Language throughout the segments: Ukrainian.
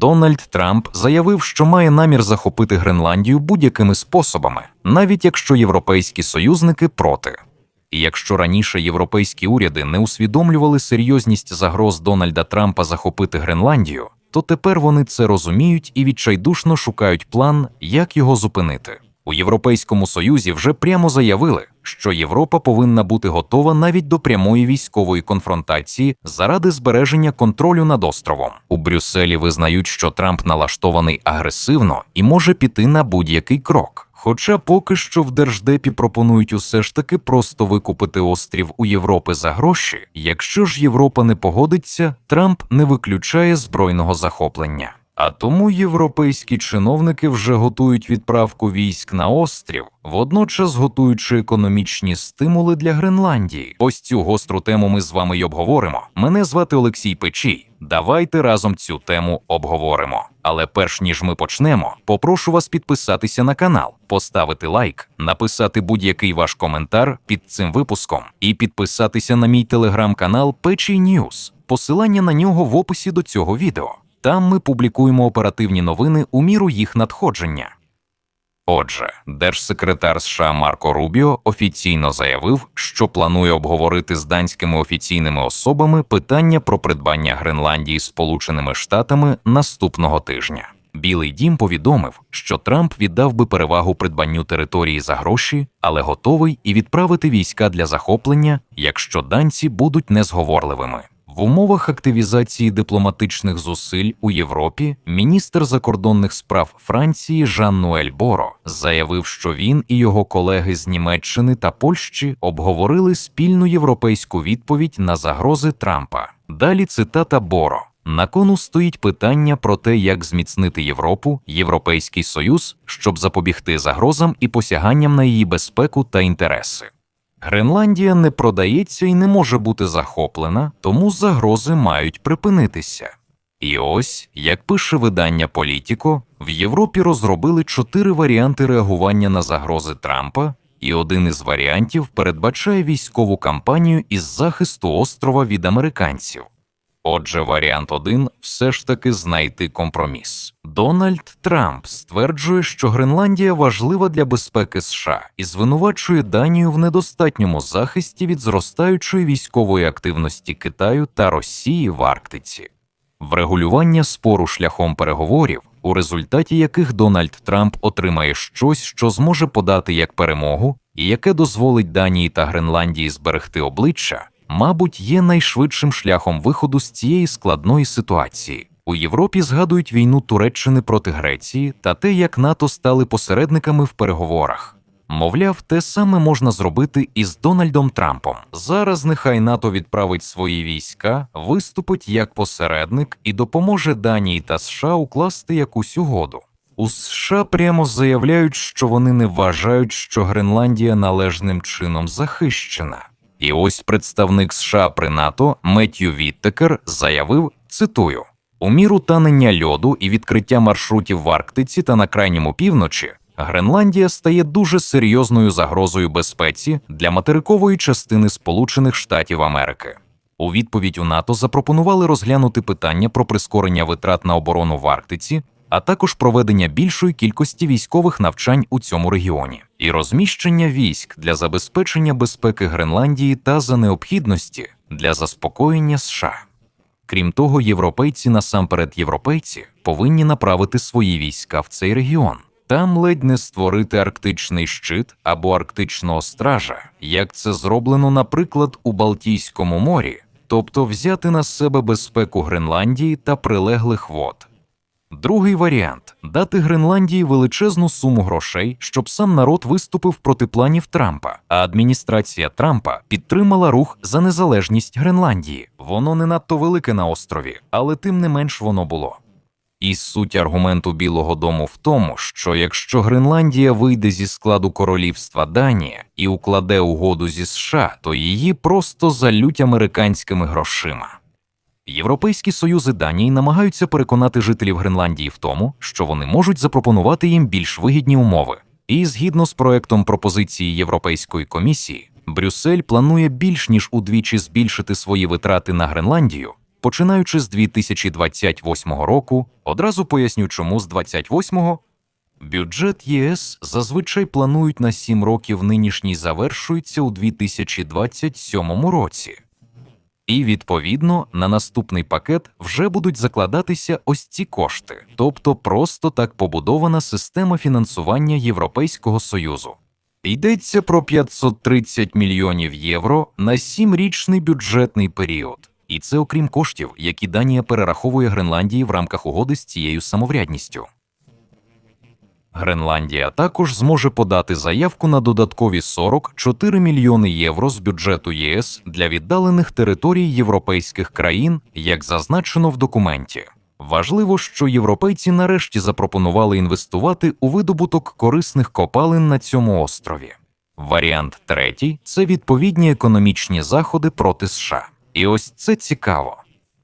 Дональд Трамп заявив, що має намір захопити Гренландію будь-якими способами, навіть якщо європейські союзники проти. І якщо раніше європейські уряди не усвідомлювали серйозність загроз Дональда Трампа захопити Гренландію, то тепер вони це розуміють і відчайдушно шукають план, як його зупинити. У Європейському Союзі вже прямо заявили, що Європа повинна бути готова навіть до прямої військової конфронтації заради збереження контролю над островом. У Брюсселі визнають, що Трамп налаштований агресивно і може піти на будь-який крок. Хоча поки що в держдепі пропонують усе ж таки просто викупити острів у Європи за гроші. Якщо ж Європа не погодиться, Трамп не виключає збройного захоплення. А тому європейські чиновники вже готують відправку військ на острів, водночас готуючи економічні стимули для Гренландії. Ось цю гостру тему ми з вами й обговоримо. Мене звати Олексій Печій. Давайте разом цю тему обговоримо. Але перш ніж ми почнемо, попрошу вас підписатися на канал, поставити лайк, написати будь-який ваш коментар під цим випуском і підписатися на мій телеграм-канал Печій Ньюз. Посилання на нього в описі до цього відео. Там ми публікуємо оперативні новини у міру їх надходження. Отже, держсекретар США Марко Рубіо офіційно заявив, що планує обговорити з данськими офіційними особами питання про придбання Гренландії Сполученими Штатами наступного тижня. Білий дім повідомив, що Трамп віддав би перевагу придбанню території за гроші, але готовий і відправити війська для захоплення, якщо данці будуть незговорливими. В умовах активізації дипломатичних зусиль у Європі міністр закордонних справ Франції Жан-Нуель Боро заявив, що він і його колеги з Німеччини та Польщі обговорили спільну європейську відповідь на загрози Трампа. Далі цитата Боро. На кону стоїть питання про те, як зміцнити Європу, Європейський Союз, щоб запобігти загрозам і посяганням на її безпеку та інтереси. Гренландія не продається і не може бути захоплена, тому загрози мають припинитися. І ось, як пише видання Політіко, в Європі розробили чотири варіанти реагування на загрози Трампа, і один із варіантів передбачає військову кампанію із захисту острова від американців. Отже, варіант 1 – все ж таки знайти компроміс. Дональд Трамп стверджує, що Гренландія важлива для безпеки США і звинувачує Данію в недостатньому захисті від зростаючої військової активності Китаю та Росії в Арктиці. Врегулювання спору шляхом переговорів, у результаті яких Дональд Трамп отримає щось, що зможе подати як перемогу, і яке дозволить Данії та Гренландії зберегти обличчя, мабуть, є найшвидшим шляхом виходу з цієї складної ситуації. У Європі згадують війну Туреччини проти Греції та те, як НАТО стали посередниками в переговорах. Мовляв, те саме можна зробити і з Дональдом Трампом. Зараз нехай НАТО відправить свої війська, виступить як посередник і допоможе Данії та США укласти якусь угоду. У США прямо заявляють, що вони не вважають, що Гренландія належним чином захищена. І ось представник США при НАТО Меттью Віттекер заявив: цитую: у міру танення льоду і відкриття маршрутів в Арктиці та на крайньому півночі. Гренландія стає дуже серйозною загрозою безпеці для материкової частини Сполучених Штатів Америки. У відповідь у НАТО запропонували розглянути питання про прискорення витрат на оборону в Арктиці, а також проведення більшої кількості військових навчань у цьому регіоні і розміщення військ для забезпечення безпеки Гренландії та за необхідності для заспокоєння США. Крім того, європейці, насамперед європейці, повинні направити свої війська в цей регіон. Там ледь не створити арктичний щит або арктичного стража, як це зроблено, наприклад, у Балтійському морі, тобто взяти на себе безпеку Гренландії та прилеглих вод. Другий варіант дати Гренландії величезну суму грошей, щоб сам народ виступив проти планів Трампа, а адміністрація Трампа підтримала рух за незалежність Гренландії. Воно не надто велике на острові, але тим не менш воно було. І суть аргументу Білого Дому в тому, що якщо Гренландія вийде зі складу королівства Данія і укладе угоду зі США, то її просто залють американськими грошима. Європейські союзи Данії намагаються переконати жителів Гренландії в тому, що вони можуть запропонувати їм більш вигідні умови. І згідно з проектом пропозиції Європейської комісії, Брюссель планує більш ніж удвічі збільшити свої витрати на Гренландію, починаючи з 2028 року, одразу поясню, чому з 28-го. Бюджет ЄС зазвичай планують на 7 років, нинішній завершується у 2027 році. І відповідно на наступний пакет вже будуть закладатися ось ці кошти, тобто просто так побудована система фінансування Європейського Союзу. Йдеться про 530 мільйонів євро на сімрічний бюджетний період. І це окрім коштів, які Данія перераховує Гренландії в рамках угоди з цією самоврядністю. Гренландія також зможе подати заявку на додаткові 44 мільйони євро з бюджету ЄС для віддалених територій європейських країн, як зазначено в документі. Важливо, що європейці нарешті запропонували інвестувати у видобуток корисних копалин на цьому острові. Варіант третій це відповідні економічні заходи проти США. І ось це цікаво.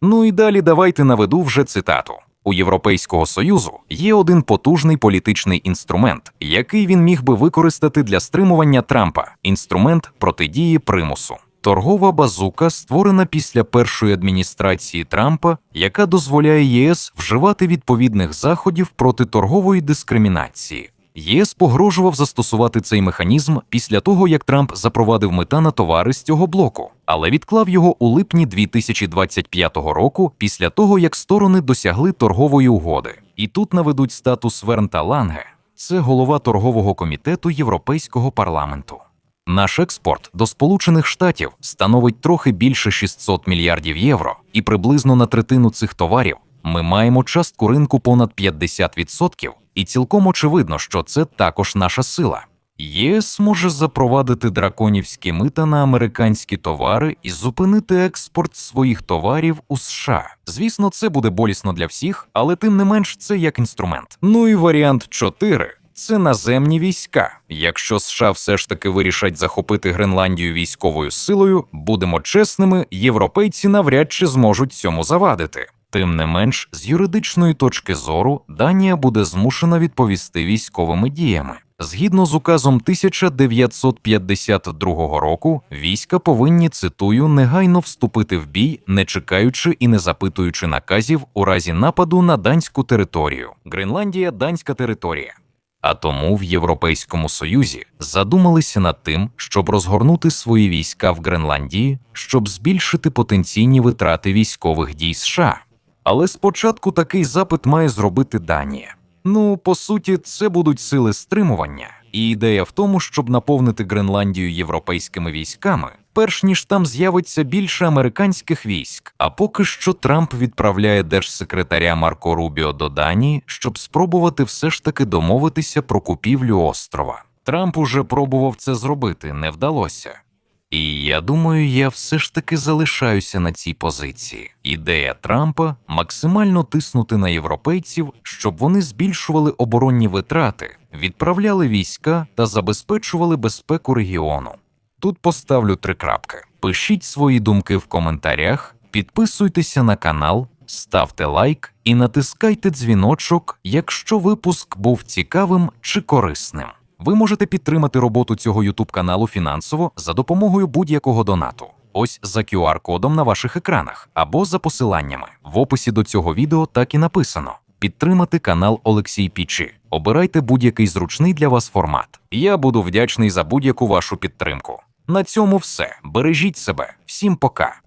Ну і далі давайте наведу вже цитату. У Європейського Союзу є один потужний політичний інструмент, який він міг би використати для стримування Трампа інструмент протидії примусу. Торгова базука створена після першої адміністрації Трампа, яка дозволяє ЄС вживати відповідних заходів проти торгової дискримінації. ЄС погрожував застосувати цей механізм після того, як Трамп запровадив мита на товари з цього блоку, але відклав його у липні 2025 року після того, як сторони досягли торгової угоди. І тут наведуть статус Вернта Ланге, це голова торгового комітету Європейського парламенту. Наш експорт до Сполучених Штатів становить трохи більше 600 мільярдів євро, і приблизно на третину цих товарів ми маємо частку ринку понад 50%, і цілком очевидно, що це також наша сила. ЄС може запровадити драконівські мита на американські товари і зупинити експорт своїх товарів у США. Звісно, це буде болісно для всіх, але тим не менш це як інструмент. Ну і варіант 4 – це наземні війська. Якщо США все ж таки вирішать захопити Гренландію військовою силою, будемо чесними, європейці навряд чи зможуть цьому завадити. Тим не менш, з юридичної точки зору, Данія буде змушена відповісти військовими діями. Згідно з указом 1952 року, війська повинні цитую негайно вступити в бій, не чекаючи і не запитуючи наказів у разі нападу на данську територію. Гренландія данська територія. А тому в Європейському Союзі задумалися над тим, щоб розгорнути свої війська в Гренландії, щоб збільшити потенційні витрати військових дій США. Але спочатку такий запит має зробити Данія. Ну, по суті, це будуть сили стримування, і ідея в тому, щоб наповнити Гренландію європейськими військами, перш ніж там з'явиться більше американських військ. А поки що Трамп відправляє держсекретаря Марко Рубіо до Данії, щоб спробувати все ж таки домовитися про купівлю острова. Трамп уже пробував це зробити, не вдалося. І я думаю, я все ж таки залишаюся на цій позиції. Ідея Трампа максимально тиснути на європейців, щоб вони збільшували оборонні витрати, відправляли війська та забезпечували безпеку регіону. Тут поставлю три крапки. Пишіть свої думки в коментарях, підписуйтеся на канал, ставте лайк і натискайте дзвіночок, якщо випуск був цікавим чи корисним. Ви можете підтримати роботу цього YouTube каналу фінансово за допомогою будь-якого донату. Ось за QR-кодом на ваших екранах або за посиланнями. В описі до цього відео так і написано: підтримати канал Олексій Пічі. Обирайте будь-який зручний для вас формат. Я буду вдячний за будь-яку вашу підтримку. На цьому все. Бережіть себе. Всім пока.